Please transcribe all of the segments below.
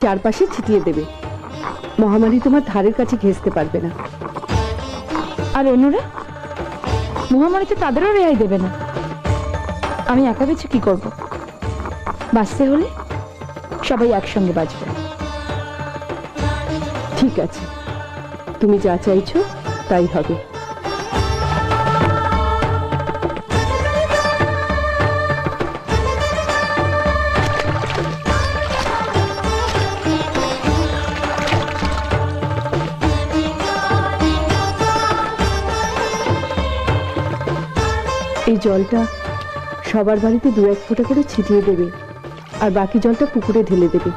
চারপাশে ছিটিয়ে দেবে। মহামারী তোমার ধারের কাছে ঘেঁচতে পারবে না। আর অন্যরা? মহামারীতে তাদেরও রেহাই দেবে না। আমি একা বেছে কি করব? বাঁচতে হলে সবাই একসঙ্গে বাঁচবে। ঠিক আছে। তুমি যা চাইছো, তাই হবে। এই জলটা সবার বাড়িতে দু এক ফোঁটা করে ছিটিয়ে দেবে আর বাকি জলটা পুকুরে ঢেলে দেবে।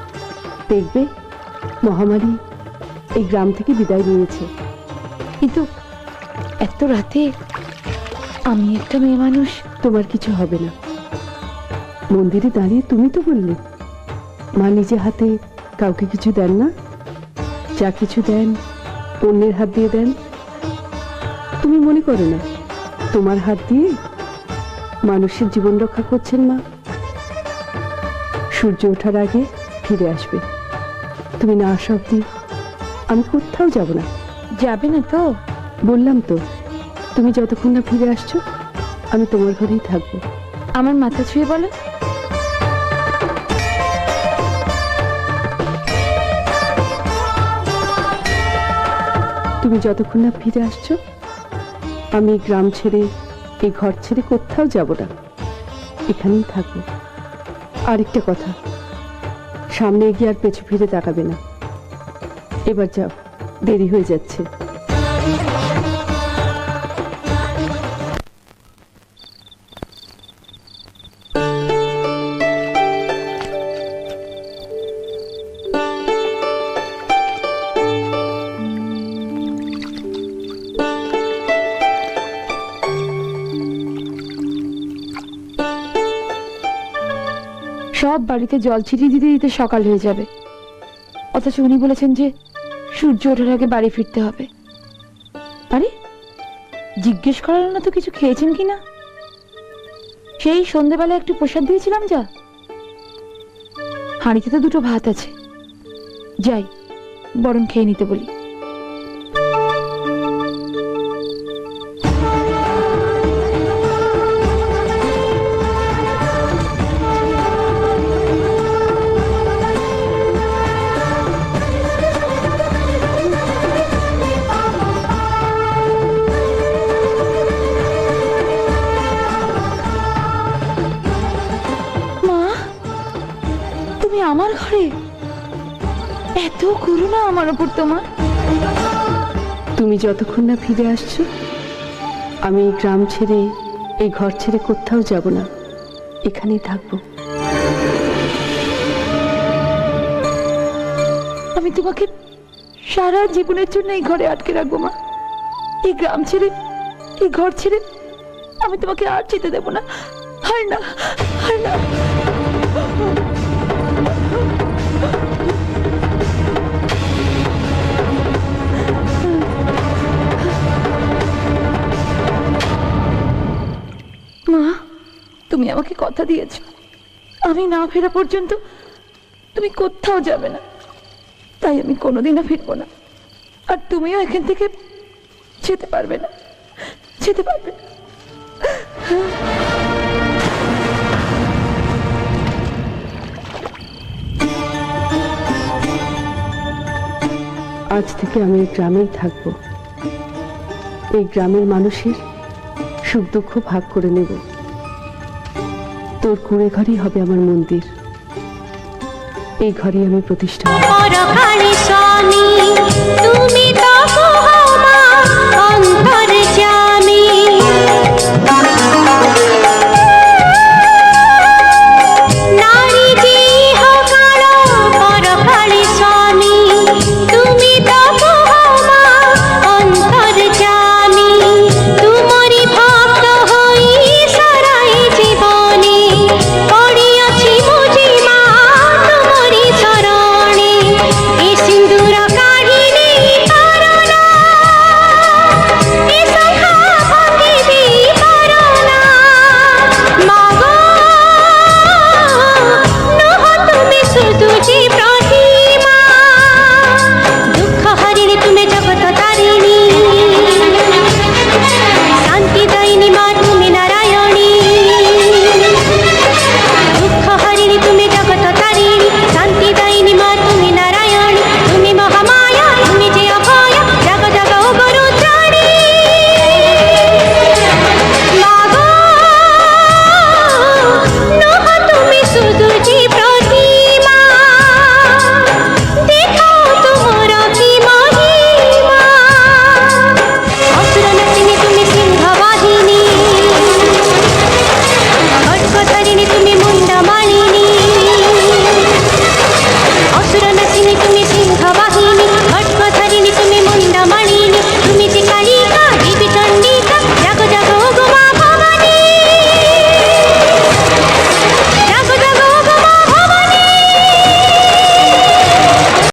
দেখবে মহামারী এই গ্রাম থেকে বিদায় নিয়েছে। কিন্তু এত রাতে আমি একটা মেয়ে মানুষ, তোমার কিছু হবে না। মন্দিরে দাঁড়িয়ে তুমি তো বললে, মা নিজে হাতে কাউকে কিছু দেন না, যা কিছু দেন অন্যের হাত দিয়ে দেন। তুমি মনে করো না, তোমার হাত দিয়ে মানুষের জীবন রক্ষা করছেন মা। সূর্য ওঠার আগে ফিরে আসবে। তুমি না আসা অব্দি আমি কোথাও যাব না। যাবে না তো? বললাম তো তুমি যতক্ষণ না ফিরে আসছো আমি তোমার ঘরেই থাকব। আমার মাথা ছুঁয়ে বলো। তুমি যতক্ষণ না ফিরে আসছো আমি গ্রাম ছেড়ে এই ঘর ছেড়ে কোথাও যাব না। এখানেই থাকব। আরেকটা কথা, সামনে এগিয়ে আর পেছু ফিরে তাকাবে না। এবার যাও, দেরি হয়ে যাচ্ছে। সব বাড়িতে জল ছিটিয়ে দিতে দিতে সকাল হয়ে যাবে। অথচ উনি বলেছেন যে, সূর্য ওঠার আগে বাড়ি ফিরতে হবে। আরে, জিজ্ঞেস করার না তো কিছু খেয়েছেন কি না? সেই সন্ধেবেলা একটু প্রসাদ দিয়েছিলাম যা। হাঁড়িতে তো দুটো ভাত আছে। যাই, বরং খেয়ে নিতে বলি। এত করুণা আমার ওপর তোমার। তুমি যতক্ষণ না ফিরে আসছো আমি এই গ্রাম ছেড়ে এই ঘর ছেড়ে কোথাও যাব না। এখানেই থাকব। আমি তোমাকে সারা জীবনের জন্য এই ঘরে আটকে রাখব মা। এই গ্রাম ছেড়ে এই ঘর ছেড়ে আমি তোমাকে আর যেতে দেবো না। আর না হয় না। তুমি আমাকে কথা দিয়েছ। আমি না ফেরা পর্যন্ত তুমি কোথাও যাবে না। তাই আমি কোনোদিনও ফিরবো না। আর তুমিও এখান থেকে যেতে পারবে না। যেতে পারবে না। আজ থেকে আমি এই গ্রামেই থাকব। এই গ্রামের মানুষের সুখ দুঃখ ভাগ করে নেব। তোর কুড়ে ঘরই হবে আমার মন্দির। এই ঘরে আমি প্রতিষ্ঠা